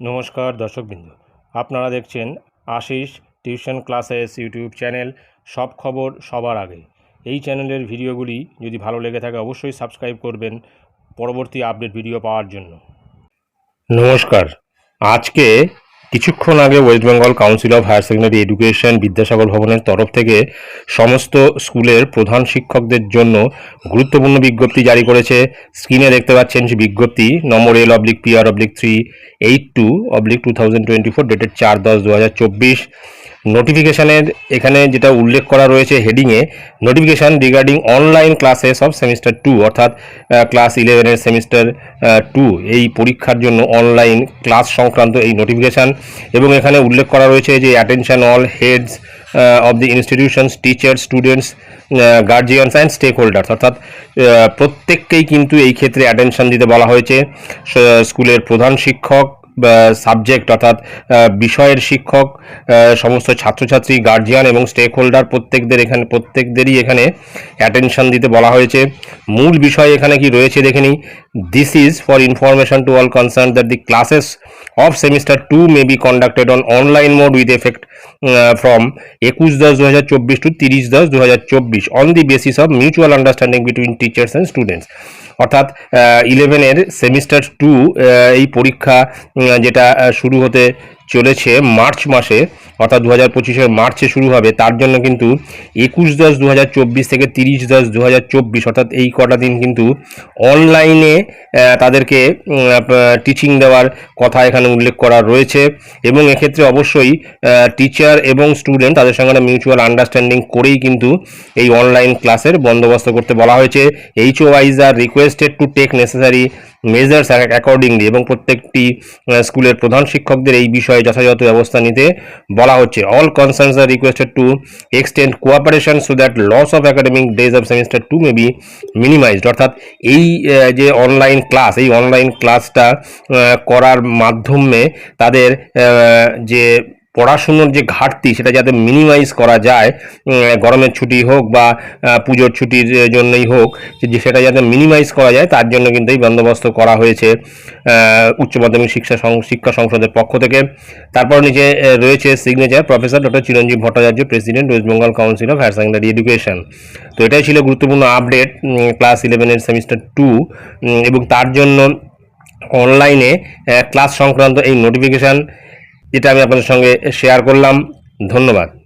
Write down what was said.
নমস্কার দর্শকবৃন্দ। আপনারা দেখছেন Ashis tuition classes YouTube channel সব খবর সবার আগে। এই চ্যানেলের ভিডিওগুলি যদি ভালো লেগে থাকে অবশ্যই সাবস্ক্রাইব করবেন পরবর্তী আপডেট ভিডিও পাওয়ার জন্য। নমস্কার। আজকে কিছুক্ষণ আগে West Bengal council of higher secondary education Vidyasagar ভবনের তরফ থেকে সমস্ত স্কুলের প্রধান শিক্ষকদের জন্য গুরুত্বপূর্ণ বিজ্ঞপ্তি জারি করেছে। স্ক্রিনে দেখতে পাচ্ছেন যে বিজ্ঞপ্তি নম্বর L oblique PR oblique three eight two oblique two thousand twenty four dated চার দশ দু হাজার চব্বিশ। নোটিফিকেশানের এখানে যেটা উল্লেখ করা রয়েছে হেডিংয়ে notification regarding online classes of semester two অর্থাৎ ক্লাস ইলেভেনের সেমিস্টার টু এই পরীক্ষার জন্য অনলাইন ক্লাস সংক্রান্ত এই নোটিফিকেশান এবং এখানে উল্লেখ করা রয়েছে যে attention all heads of the institutions teachers students guardians and stakeholders অর্থাৎ প্রত্যেককেই কিন্তু এই ক্ষেত্রে অ্যাটেনশন দিতে বলা হয়েছে। স্কুলের প্রধান শিক্ষক সাবজেক্ট অর্থাৎ বিষয়ের শিক্ষক সমস্ত ছাত্রছাত্রী গার্জিয়ান এবং স্টেক হোল্ডার প্রত্যেকদের এখানে, প্রত্যেকদেরই এখানে অ্যাটেনশন দিতে বলা হয়েছে। মূল বিষয় এখানে কি রয়েছে দেখে নিই। This is for information to all concern that the classes of semester two may be conducted on online mode with effect from একুশ দশ দু হাজার চব্বিশ টু তিরিশ দশ দু হাজার চব্বিশ on the basis of mutual understanding between teachers and students অর্থাৎ ইলেভেনের সেমিস্টার টু এই পরীক্ষা যেটা শুরু হতে চলেছে মার্চ মাসে, অর্থাৎ দু হাজার পঁচিশের মার্চে শুরু হবে। তার জন্য কিন্তু একুশ দশ দু হাজার চব্বিশ থেকে তিরিশ দশ দু হাজার চব্বিশ, অর্থাৎ এই কটা দিন কিন্তু অনলাইনে তাদেরকে টিচিং দেওয়ার কথা এখানে উল্লেখ করা রয়েছে। এবং এক্ষেত্রে অবশ্যই টিচার এবং স্টুডেন্ট তাদের সঙ্গে মিউচুয়াল আন্ডারস্ট্যান্ডিং করেই কিন্তু এই অনলাইন ক্লাসের বন্দোবস্ত করতে বলা হয়েছে। H O Is are requested to take necessary measures accordingly এবং প্রত্যেকটি স্কুলের প্রধান শিক্ষকদের এই বিষয়ে যথাযথ ব্যবস্থা নিতে বলা হচ্ছে। All concerns are requested to extend cooperation so that loss of academic days of semester two may be minimised অর্থাৎ এই যে অনলাইন ক্লাস এই অনলাইন ক্লাসটা করার মাধ্যমে তাদের যে পড়াশুনোর যে ঘাটতি সেটা যাতে মিনিমাইজ করা যায় গরমের ছুটি হোক বা পুজোর ছুটির জন্যই হোক, যে সেটা যাতে মিনিমাইজ করা যায় তার জন্য কিন্তু এই বন্দোবস্ত করা হয়েছে উচ্চ মাধ্যমিক শিক্ষা শিক্ষা সংসদের পক্ষ থেকে। তারপর নিচে রয়েছে signature professor doctor Chiranjib Bhattacharya president West Bengal council of higher secondary education তো এটাই ছিল গুরুত্বপূর্ণ আপডেট ক্লাস ইলেভেনের সেমিস্টার টু এবং তার জন্য অনলাইনে ক্লাস সংক্রান্ত এই নোটিফিকেশান যেটা আমি আপনাদের সঙ্গে শেয়ার করলাম। ধন্যবাদ।